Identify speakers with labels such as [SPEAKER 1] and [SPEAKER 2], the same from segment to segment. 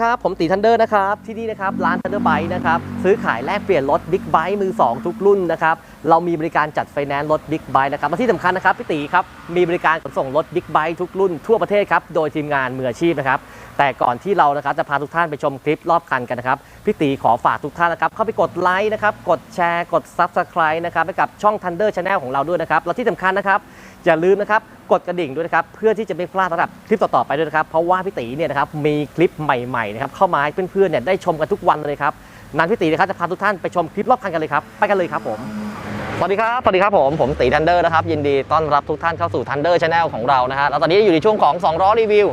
[SPEAKER 1] ครับ ผมตีทันเดอร์นะครับ ที่นี่นะครับ ร้านทันเดอร์ไบค์นะครับ ซื้อขายแลกเปลี่ยนรถบิ๊กไบค์มือ 2 ทุกรุ่นนะครับ เรามีบริการจัดไฟแนนซ์รถบิ๊กไบค์นะครับและที่สำคัญนะครับพี่ตีครับมีบริการขนส่งรถบิ๊กไบค์ทุกรุ่นทั่วประเทศครับโดยทีมงานมืออาชีพนะครับแต่ก่อนที่เรานะครับจะพาทุกท่านไปชมคลิปรอบคันกันนะครับพี่ตีขอฝากทุกท่านนะครับเข้าไปกดไลค์นะครับกดแชร์กด Subscribe นะครับให้กับช่อง Thunder Channel ของเราด้วยนะครับและที่สำคัญนะครับอย่าลืมนะครับกดกระดิ่งด้วยนะครับเพื่อที่จะไม่พลาดสำหรับคลิปต่อๆไปด้วยนะครับเพราะว่าพี่ตีเนี่ยนะครับมีคลิปใหม่ๆนะครับเข้ามาให้เพื่อนๆเนี่ยได้ชมกันทุกวันเลยครับนั้นพี่ตีนะครับจะพาทุกท่านไปชมคลิปรอบคันกันเลยครับไปกันเลยครับผม สวัสดีครับ สวัสดีครับผม ผมตีทันเดอร์นะครับ ยินดีต้อนรับทุกท่านเข้าสู่ Thunder Channel ของเรานะฮะ แล้วตอนนี้อยู่ในช่วงของ2ล้อรีวิว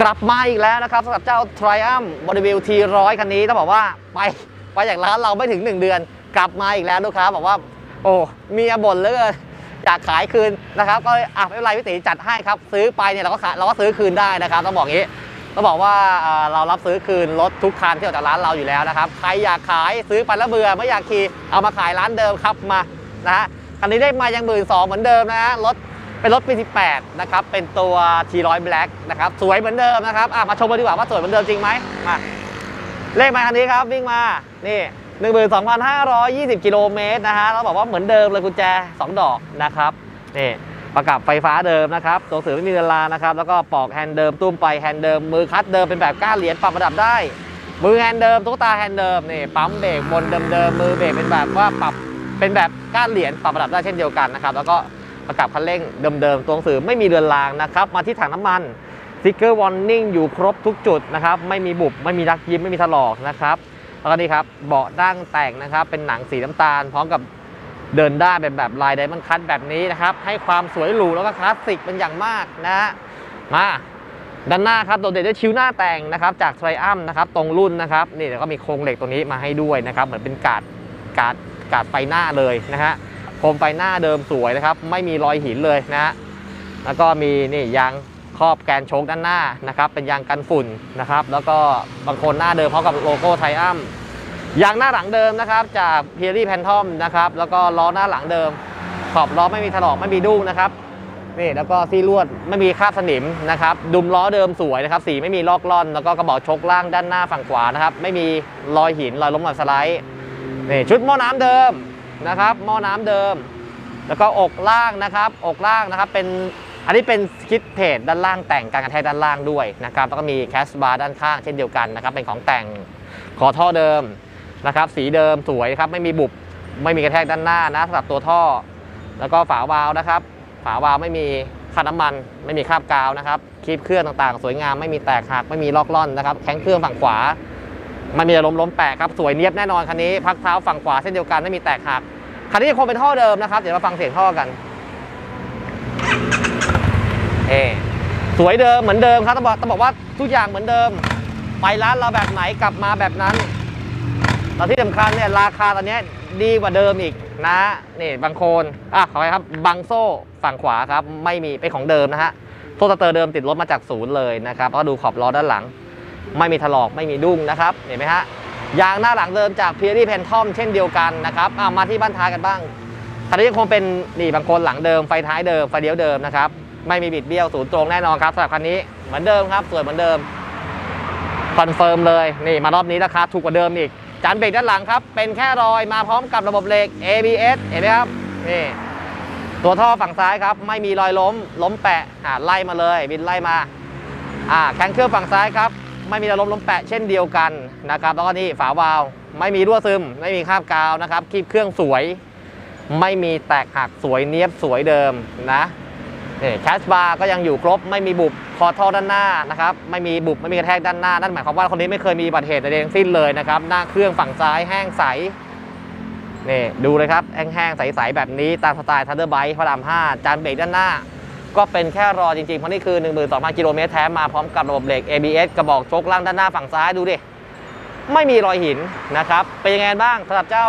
[SPEAKER 1] กลับมาอีกแล้วนะครับสำหรับเจ้า Triumph b o d y b u i l T100 คันนี้ต้องบอกว่าไปไปจากร้านเราไม่ถึง 1 เดือน กลับมาอีกแล้วลูกค้าบอกว่า โอ้มีบ่นเลยอยากขายคืนนะครับ ก็เลยอะไม่เป็นไรพี่ตีจัดให้ครับ ซื้อไปเนี่ยเราก็ขายเราก็ซื้อคืนได้นะครับ ต้องบอกงี้ต้องบอกว่าเอ่อเรารับซื้อคืนรถทุกคันที่ออกจากร้านเราอยู่แล้วนะครับ ใครอยากขายซื้อไปแล้วเบื่อไม่อยากขี่เอามาขายร้านเดิมครับมา นะฮะคันนี้ได้มายังหมื่นสองเหมือนเดิมนะฮะรถเป็นรถปี18นะครับเป็นตัว T100 Black นะครับสวยเหมือนเดิมนะครับอะมาชมกันดีกว่าว่าสวยเหมือนเดิมจริงไหมมาเลขมาคันนี้ครับวิ่งมานี่12,520 กิโลเมตรนะฮะเราบอกว่าเหมือนเดิมเลยกุญแจ 2 ดอกนะครับนี่ประกับไฟฟ้าเดิมนะครับตัวสื่อไม่มีเวลานะครับแล้วก็ปอกแฮนด์เดิมตุ้มไปแฮนด์เดิมมือคัดเดิมเป็นแบบก้านเหรียญปรับระดับได้ มือแฮนด์เดิมตุ๊กตาแฮนด์เดิมนี่ปั๊มเบรกบนเดิมๆมือเบรกเป็นแบบว่าปรับ เป็นแบบก้านเหรียญปรับระดับได้เช่นเดียวกันนะครับแล้วก็ประกับคันเร่งเดิมๆตัวหนังสือไม่มีเรือนรางนะครับมาที่ถังน้ำมันสติ๊กเกอร์วอร์นิ่งอยู่ครบทุกจุดนะครับไม่มีบุบไม่มีรักยิ้มไม่มีถลอกนะครับแล้วก็นี่ครับเบาะดั้งแต่งนะครับเป็นหนังสีน้ำตาล พร้อมกับเดินได้เป็นแบบลายไดมอนด์คัทแบบนี้นะครับให้ความสวยหรูแล้วก็คลาสสิกเป็นอย่างมากนะฮะมาด้านหน้าครับโดดเด่นด้วยชิ้วหน้าแต่งนะครับจากไทรอัมนะครับตรงรุ่นนะครับนี่แล้วก็มีโครงเหล็กตัวนี้มาให้ด้วยนะครับเหมือนเป็นกาดกาด กาดไฟหน้าเลยนะฮะโคมไฟหน้าเดิมสวยนะครับ ไม่มีรอยหินเลยนะฮะแล้วก็มีนี่ยางครอบแกนโชคด้านหน้านะครับ เป็นยางกันฝุ่นนะครับ แล้วก็บางคนหน้าเดิมพร้อมกับโลโก้ไทอัมยางหน้าหลังเดิมนะครับ จากเพียรี่แพนทอมนะครับ แล้วก็ล้อหน้าหลังเดิม ขอบล้อไม่มีถลอกไม่มีดุ้งนะครับนี่แล้วก็ซี่ลวดไม่มีคราบสนิมนะครับดุมล้อเดิมสวยนะครับสีไม่มีลอกล่อน แล้วก็กระบอกชกล่างด้านหน้าฝั่งขวานะครับ ไม่มีรอยหินรอยล้มหรอยสไลด์ นี่ชุดหม้อน้ำเดิมนะครับหม้อน้ำเดิม แล้วก็อกล่างนะครับ อกล่างนะครับเป็นอันนี้เป็นคิดเพจด้านล่างแต่งการกระแทกด้านล่างด้วยนะครับแล้วก็มีแคสบาร์ด้านข้างเช่นเดียวกันนะครับเป็นของแต่งขอท่อเดิมนะครับ สีเดิมสวยครับไม่มีบุบไม่มีกระแทกด้านหน้านะสำหรับตัวท่อ แล้วก็ฝาวาล์วนะครับ ฝาวาล์วไม่มีคราบน้ำมัน ไม่มีคราบกาวนะครับคลิปเครื่องต่างๆ สวยงามไม่มีแตกหักไม่มีลอกล่อนนะครับแข้งเครื่องฝั่งขวา ไม่มีล้มล้มแปะครับสวยเนียบแน่นอนคันนี้พักเท้าฝั่งขวาเส้นเดียวกันไม่มีแตกหักคันนี้ยังคงเป็นท่อเดิมนะครับ เดี๋ยวมาฟังเสียงท่อกันเอสวยเดิมเหมือนเดิมครับต้องบอกต้องบอกว่าทุกอย่างเหมือนเดิม ไปร้านเราแบบไหนกลับมาแบบนั้นแล้ที่สำคัญเนี่ยราคาตอนนี้ดีกว่าเดิมอีกนะนี่บางโคนอะขอไปครับบังโซ่ฝั่งขวาครับ ไม่มีเป็นของเดิมนะฮะโซ่สเตอร์เดิมติดรถมาจากศูนย์เลยนะครับก็ดูขอบล้อด้านหลัง ไม่มีถลอกไม่มีดุ้งนะครับเห็นไหมฮะยางหน้าหลังเดิมจากเพียรี่แพนทอมเช่นเดียวกันนะครับมาที่บ้านท้ายกันบ้างคันนี้ยังคงเป็นนี่บางคนหลังเดิมไฟท้ายเดิมไฟเลี้ยวเดิมนะครับไม่มีบิดเบี้ยวศูนย์ตรงแน่นอนครับสำหรับคันนี้เหมือนเดิมครับสวยเหมือนเดิมคอนเฟิร์มเลยนี่มารอบนี้ราคาถูกกว่าเดิมอีกจานเบรกด้านหลังครับ เป็นแค่รอยมาพร้อมกับระบบเหล็ก ABS เห็นไหมครับนี่ตัวท่อฝั่งซ้ายครับ ไม่มีรอยล้ม ล้มแปะอ่าไล่มาเลยบินไล่มาอ่าแข้งเครื่องฝั่งซ้ายครับ ไม่มีรอยล้มล้มแปะเช่นเดียวกันนะครับแล้วก็นี่ฝาวาล์วไม่มีรั่วซึม ไม่มีคราบกาวนะครับคีบเครื่องสวย ไม่มีแตกหักสวยเนียบสวยเดิมนะนี่แคชบาร์ก็ยังอยู่ครบ ไม่มีบุบคอท่อด้านหน้านะครับไม่มีบุบไม่มีกระแทกด้านหน้านั่นหมายความว่าคนนี้ไม่เคยมีอุบัติเหตุใดทั้งสิ้นเลยนะครับหน้าเครื่องฝั่งซ้ายแห้งใสนี่ดูเลยครับแห้งๆใสๆแบบนี้ตามสไตล์ทันเดอร์ไบค์พระราม5จานเบรกด้านหน้า ก็เป็นแค่รอจริงๆ เพราะนี่คือ 12,000 กิโลเมตรแท้มาพร้อมกับระบบเบรก ABS กระบอกโชคล่างด้านหน้าฝั่งซ้ายดูดิ ไม่มีรอยหินนะครับ เป็นยังไงบ้างสำหรับเจ้า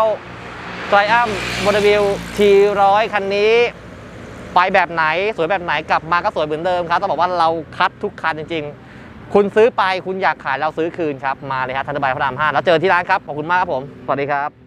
[SPEAKER 1] ไทรอัมบอดวิลทีร้อยคันนี้ ไปแบบไหนสวยแบบไหนกลับมาก็สวยเหมือนเดิมครับ ต้องบอกว่าเราคัดทุกคันจริง ๆ คุณซื้อไปคุณอยากขายเราซื้อคืนครับ มาเลยครับทันตบายพระราม5แล้วเจอที่ร้านครับ ขอบคุณมากครับผม สวัสดีครับ